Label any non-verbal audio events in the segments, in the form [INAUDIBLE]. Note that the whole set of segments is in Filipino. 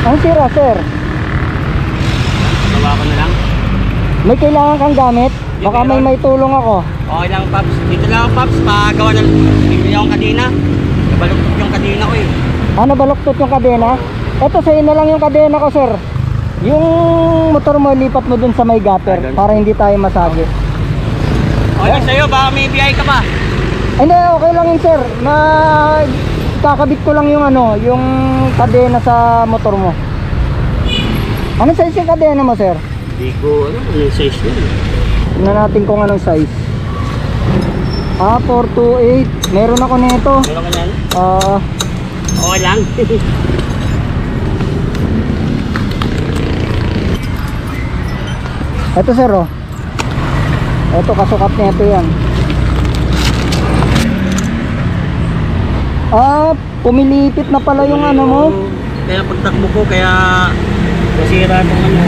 Ang sira, sir. Gawa ko na lang. May kailangan kang gamit? Baka may may tulong ako. Okay lang, Paps. Dito lang ako, Paps. Pagawa ng bibili akong kadena. Nabaluktot yung kadena ko eh. Ano, baluktot yung kadena? Eto, sa'yo na lang yung kadena ko, sir. Yung motor mo, lipat mo dun sa may gutter Ah, para hindi tayo masagi. Okay lang sa'yo, baka may biyay ka pa. Hindi, okay lang yun, sir. Na kakabit ko lang yung ano, yung kadena sa motor mo. Ano size yung kadena mo, sir? Hindi ko, ano, ano yung size niya. Tingnan natin kung anong size. Ah, 428. Meron ako nito. Meron ka yan? Ah, Okay lang. [LAUGHS] Ito sir oh. Ito kasukat nito yan. Ah, pumilipit na pala yung ano mo. Kaya pagtakbo ko, kaya nasira itong ano.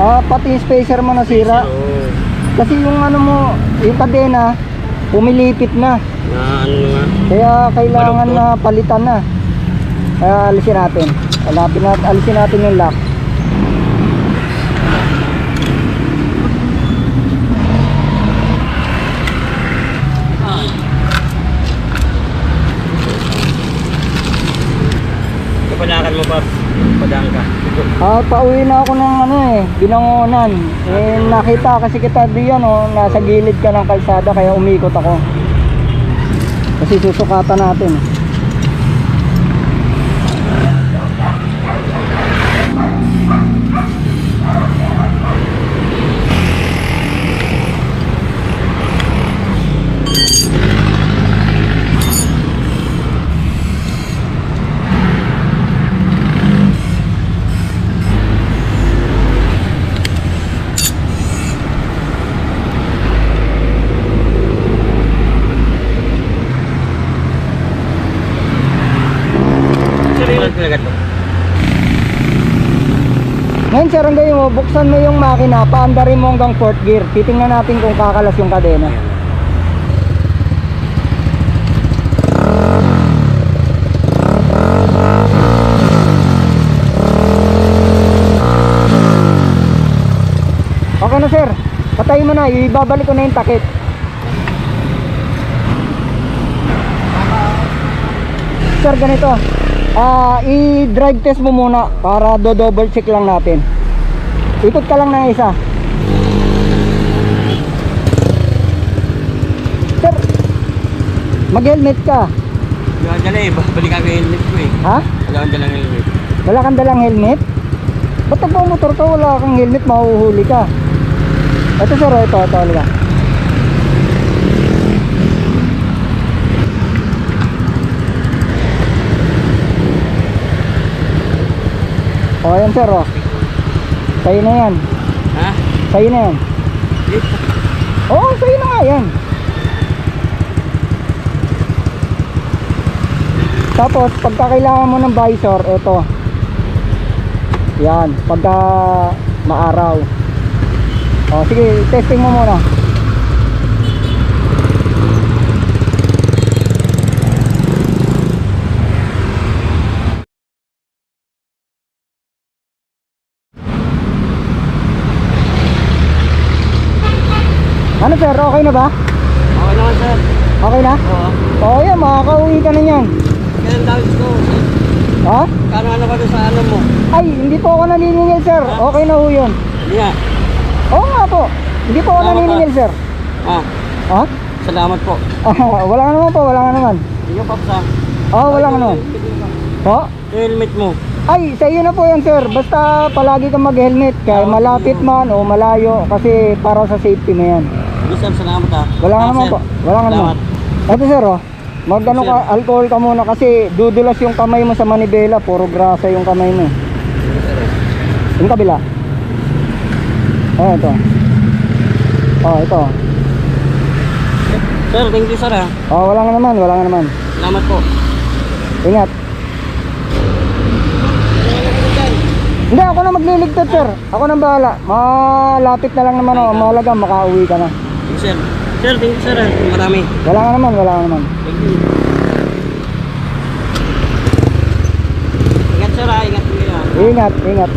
Ah, pati yung spacer mo nasira. Oo. Kasi yung ano mo, yung kadena, pumilipit na. Na ano nga. Kaya kailangan na palitan na. Kaya alisin natin. Alapin natin, alisin natin yung lock. Kapalakan mo, Paps. Padaan ka. Ah, pauwi na ako ng ano eh, binangonan. Eh, nakita kasi kita diyan oh, nasa gilid ka ng kalsada kaya umikot ako. Kasi susukatan natin. Talaga to. Ngayon sir, ang gawin mo, buksan mo yung makina, paandarin mo hanggang fourth gear. Titingnan natin kung kakalas yung kadena. Okay na sir, patayin mo na, ibabalik ko na yung takip. Sir, ganito. Ah, i-drive test mo muna para do double check lang natin. Ikot ka lang ng isa. Sir, mag-helmet ka. Wala dala eh. Balik ako helmet ko eh. Ha? Wala akong dalang helmet. Wala kang dalang helmet? Ba't nagmamotor ka wala kang helmet, mahuhuli ka. Ito sir, oh, ito, ito, halika. O, ayan sir, oh. Sa'yo na yan. Ha? Sa'yo na yan. Oo, sa'yo na nga yan. Tapos, pagka kailangan mo ng visor, ito. Yan, pagka maaraw. O, sige, testing mo muna. Ano sir, okay na ba? Okay naman sir. Okay na? Oo. Oo yan, makakauwi ka na yan. Kailan dawis ko? Ha? Kano ano ka doon sa ano mo? Ay, hindi po ako naniningil sir. Okay na ho yun. Hindi nga. Oo nga po. Hindi po ako Salamat, naniningil sir. Ah, Ha? salamat po. [LAUGHS] Ah, wala nga naman po, wala nga naman. Hindi ka Paps ha. Oo, wala nga naman. Po? Helmet mo. Ay, sa iyo na po yan sir. Basta palagi kang mag-helmet. Kahit malapit man o malayo. Kasi para sa safety mo yan. Hindi sir, salamat ha. Wala nga Ah, naman po. Wala nga naman. Ito sir oh. Magano Sir. ka, alcohol ka muna kasi dudulas yung kamay mo sa manibela. Puro grasa yung kamay mo. Yung kabila. Oh, ito. Oh, ito. Sir, thank you sir ha. Oh, wala nga naman, wala nga naman. Salamat po. Ingat. Hindi, ako na magliligtad, sir. Ako na bahala. Malapit na lang naman, oh. Mahalaga, makauwi ka na. You sir. Sir, thank you sir ha. Marami. Wala nga naman, wala nga naman. Thank you. Ingat sir ha. Ingat, ingat.